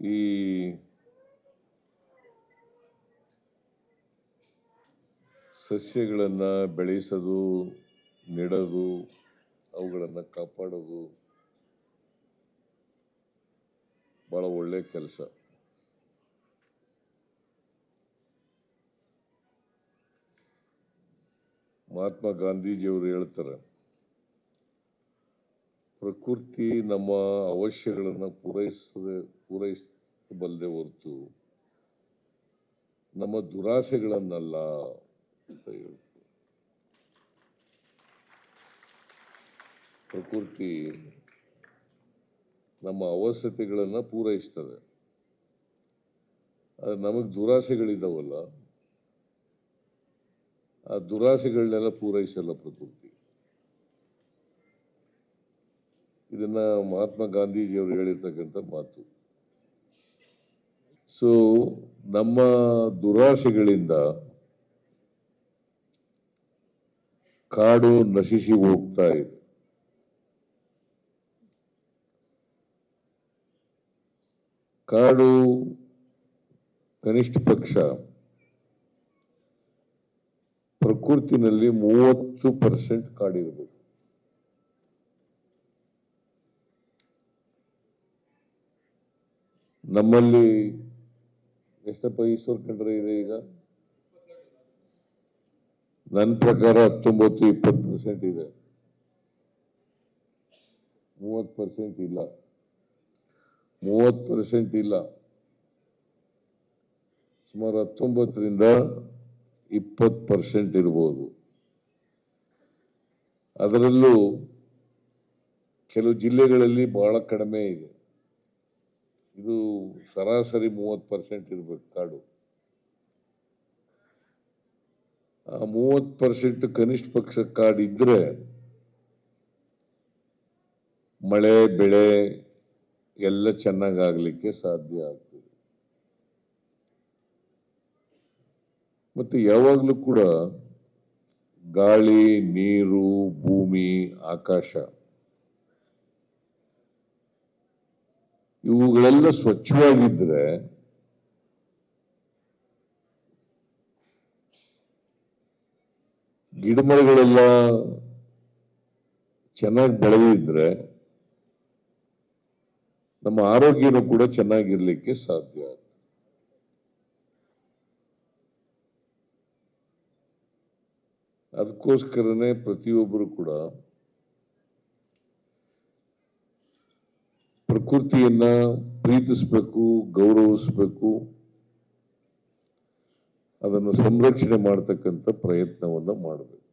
ಈ ಸಸ್ಯಗಳನ್ನು ಬೆಳೆಸೋದು ನೆಡೋದು ಅವುಗಳನ್ನು ಕಾಪಾಡೋದು ಭಾಳ ಒಳ್ಳೆಯ ಕೆಲಸ. ಮಹಾತ್ಮ ಗಾಂಧೀಜಿಯವರು ಹೇಳ್ತಾರೆ ಪ್ರಕೃತಿ ನಮ್ಮ ಅವಶ್ಯಗಳನ್ನು ಪೂರೈಸದೆ, ಪೂರೈಸಬಲ್ಲದೆ ಹೊರತು ನಮ್ಮ ದುರಾಸೆಗಳನ್ನಲ್ಲ ಅಂತ ಹೇಳ್ತಾರೆ. ಪ್ರಕೃತಿ ನಮ್ಮ ಅವಶ್ಯತೆಗಳನ್ನು ಪೂರೈಸ್ತದೆ. ನಮಗೆ ದುರಾಸೆಗಳಿದಾವಲ್ಲ, ಆ ದುರಾಸೆಗಳನ್ನೆಲ್ಲ ಪೂರೈಸಲ್ಲ ಪ್ರಕೃತಿ. ಇದನ್ನ ಮಹಾತ್ಮ ಗಾಂಧೀಜಿಯವರು ಹೇಳಿರ್ತಕ್ಕಂಥ ಮಾತು. ಸೊ ನಮ್ಮ ದುರಾಸೆಗಳಿಂದ ಕಾಡು ನಶಿಸಿ ಹೋಗ್ತಾ ಇದೆ. ಕಾಡು ಕನಿಷ್ಠ ಪಕ್ಷ ಪ್ರಕೃತಿನಲ್ಲಿ ಮೂವತ್ತು ಪರ್ಸೆಂಟ್ ಕಾಡಿರಬೇಕು. ನಮ್ಮಲ್ಲಿ ಎಷ್ಟಪ್ಪ ಈಶ್ವರ್ ಖಂಡ್ರೆ ಇದೆ ಈಗ? ನನ್ನ ಪ್ರಕಾರ ಹತ್ತೊಂಬತ್ತು ಇಪ್ಪತ್ತು ಪರ್ಸೆಂಟ್ ಇದೆ. ಮೂವತ್ತು ಪರ್ಸೆಂಟ್ ಇಲ್ಲ. ಮೂವತ್ತು ಪರ್ಸೆಂಟ್ ಇಲ್ಲ. ಸುಮಾರು ಹತ್ತೊಂಬತ್ತರಿಂದ ಇಪ್ಪತ್ತು ಪರ್ಸೆಂಟ್ ಇರ್ಬೋದು. ಅದರಲ್ಲೂ ಕೆಲವು ಜಿಲ್ಲೆಗಳಲ್ಲಿ ಬಹಳ ಕಡಿಮೆ ಇದೆ. ಇದು ಸರಾಸರಿ ಮೂವತ್ತು ಪರ್ಸೆಂಟ್ ಇರಬೇಕು ಕಾಡು. ಆ ಮೂವತ್ತು ಪರ್ಸೆಂಟ್ ಕನಿಷ್ಠ ಪಕ್ಷ ಕಾಡು ಇದ್ರೆ ಮಳೆ, ಬೆಳೆ ಎಲ್ಲ ಚೆನ್ನಾಗಾಗ್ಲಿಕ್ಕೆ ಸಾಧ್ಯ ಆಗ್ತದೆ. ಮತ್ತೆ ಯಾವಾಗಲೂ ಕೂಡ ಗಾಳಿ, ನೀರು, ಭೂಮಿ, ಆಕಾಶ ಇವುಗಳೆಲ್ಲ ಸ್ವಚ್ಛವಾಗಿದ್ರೆ ಗಿಡಮರಗಳೆಲ್ಲ ಚೆನ್ನಾಗಿ ಬೆಳೆದಿದ್ರೆ ನಮ್ಮ ಆರೋಗ್ಯನೂ ಕೂಡ ಚೆನ್ನಾಗಿರ್ಲಿಕ್ಕೆ ಸಾಧ್ಯ ಅದಕ್ಕೋಸ್ಕರನೇ ಪ್ರತಿಯೊಬ್ಬರು ಕೂಡ ಪ್ರಕೃತಿಯನ್ನ ಪ್ರೀತಿಸಬೇಕು ಗೌರವಿಸ್ಬೇಕು ಅದನ್ನು ಸಂರಕ್ಷಣೆ ಮಾಡತಕ್ಕಂಥ ಪ್ರಯತ್ನವನ್ನು ಮಾಡಬೇಕು.